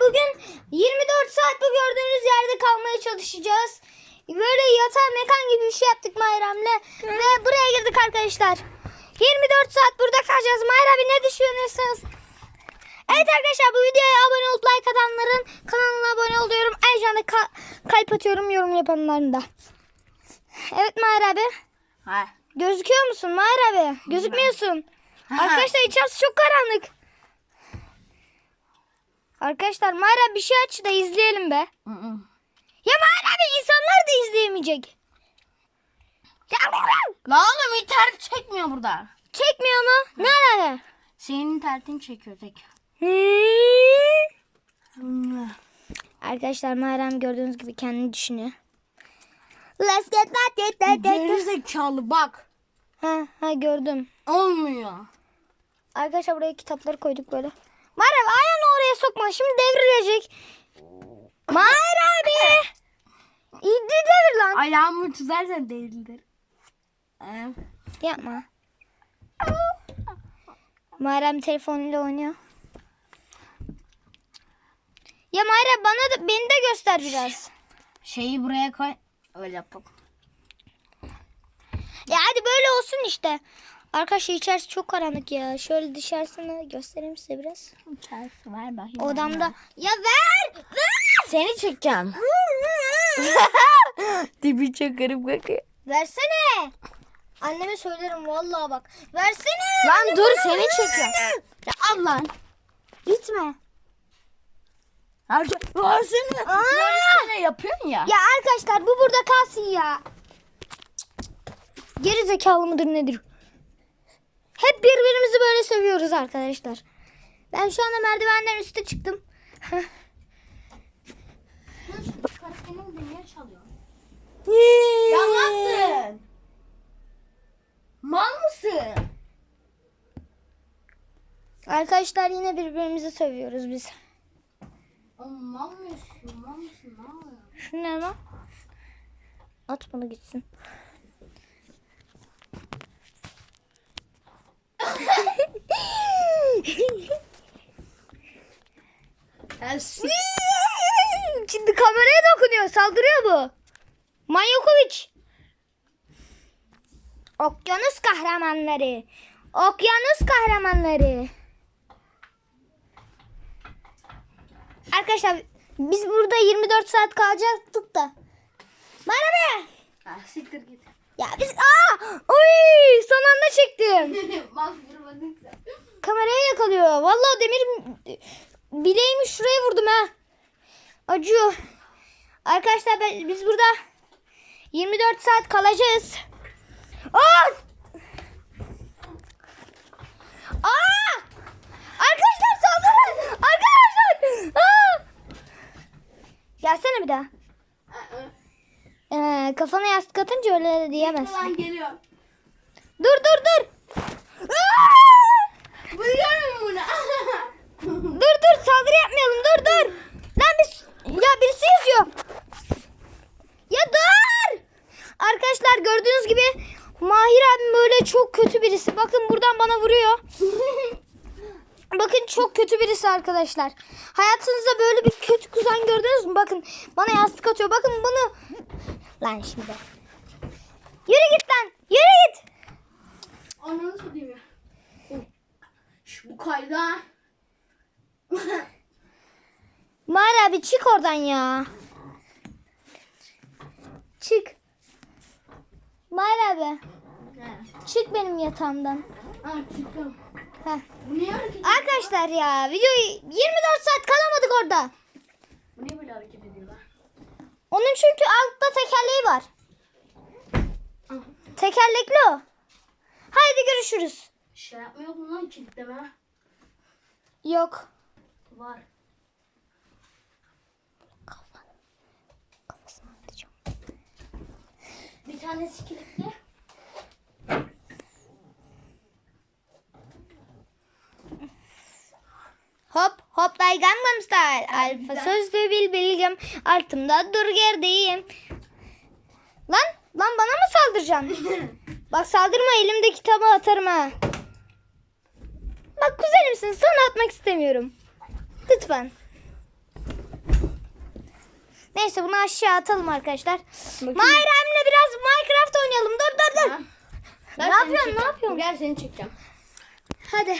bugün 24 saat bu gördüğünüz yerde kalmaya çalışacağız. Böyle yatağı mekan gibi bir şey yaptık Mayrem'le. Ve buraya girdik arkadaşlar. 24 saat burada kalacağız. Mayra abi ne düşünüyorsunuz? Evet arkadaşlar bu videoya abone olup like atanların kanalına abone oluyorum. Ayrıca da ka- kalp atıyorum yorum yapanların da. Evet Mayra abi. Ha. Gözüküyor musun Mayra abi? Gözükmüyorsun. Arkadaşlar içerisi çok karanlık. Arkadaşlar Mayra bir şey aç da izleyelim be. Hı hı. Ya Mayra abi insanlar da izleyemeyecek. La oğlum internet çekmiyor burada. çekmiyor mu? Ne alaka? Senin internetin çekiyor tek. Arkadaşlar Mayram gördüğünüz gibi kendini düşünüyor. Let's get that get that get Geri zekalı bak. Ha, ha gördüm. Olmuyor. Arkadaşlar buraya kitapları koyduk böyle. Mayra abi ayağını oraya sokma. Şimdi devrilecek. Mayra abi. İyi devir lan. Ayağımı çizersen değildir. Ee, Yapma. Mayra telefonuyla oynuyor. Ya Mayra bana da beni de göster biraz. şeyi buraya koy. Öyle yapalım. Ya hadi böyle olsun işte. Arkadaşlar içerisi çok karanlık ya. Şöyle dışarısını göstereyim size biraz. Çarşı ver bakayım. Odamda. Ya ver! Ver! Seni çekeceğim. Tipi çok garip bakıyor. Versene. Anneme söylerim vallahi bak. Versene. Lan dur seni. Ya al lan. Gitme. Versene. Aa! Versene yapıyorsun ya. Ya arkadaşlar bu burada kalsın ya. Geri zekalı mıdır nedir? Hep birbirimizi böyle seviyoruz arkadaşlar. Ben şu anda merdivenden üste çıktım. Karakolun niye çalıyor? Ya ne yaptın? Mal mısın? Arkadaşlar yine birbirimizi seviyoruz biz. Oğlum mal mısın? Mal mısın? Ne yapıyorsun? Şu ne lan? At bunu gitsin. Şimdi kameraya dokunuyor. Saldırıyor bu. Manyakovic. Okyanus kahramanları. Okyanus kahramanları. Arkadaşlar biz burada 24 saat kalacaktık da. Merhaba. Ah siktir git. Ya biz aa oy son anda çektim. Kameraya yakalıyor. Vallahi demir bileğimi şuraya vurdum ha. Acıyor. Arkadaşlar ben, biz burada 24 saat kalacağız. Aa! Aa! Arkadaşlar saldırın. Arkadaşlar. Aa! Gelsene bir daha. Ee, kafana yastık atınca öyle diyemezsin. Geliyor. Dur dur dur. Aa! Buyuruyorum bunu. Dur dur saldırı yapmayalım dur dur. Lan biz ya birisi yazıyor. Ya dur. Arkadaşlar gördüğünüz gibi Mahir abim böyle çok kötü birisi. Bakın buradan bana vuruyor. Bakın çok kötü birisi arkadaşlar. Hayatınızda böyle bir kötü kuzen gördünüz mü? Bakın bana yastık atıyor. Bakın bunu. Lan şimdi. Yürü git lan. Yürü git. Ananı satayım ya. Şu bu kayda. Mahir abi çık oradan ya. Çık. Mahir abi. Çık benim yatağımdan. Ha çıktım. Heh. Bu niye hareket Arkadaşlar ya videoyu 24 saat kalamadık orada. Bu niye böyle hareket ediyorlar? Onun çünkü altta tekerleği var. Tekerlekli o. Haydi görüşürüz. Şey yapmıyor mu lan kilitleme? Yok. Var. Tanesi kilitli. Hop hop day Gangnam Style. Alfa sözlü bil bilgim. Altımda dur gerdeyim. Lan lan bana mı saldıracaksın? Bak saldırma elimde kitabı atarım ha. Bak kuzenimsin sana atmak istemiyorum. Lütfen. Neyse bunu aşağı atalım arkadaşlar. Mayrem'le biraz Minecraft oynayalım. Dur dur dur. Ha? Ne Ben yapıyorsun, ne yapıyorsun? Gel seni çekeceğim. Hadi.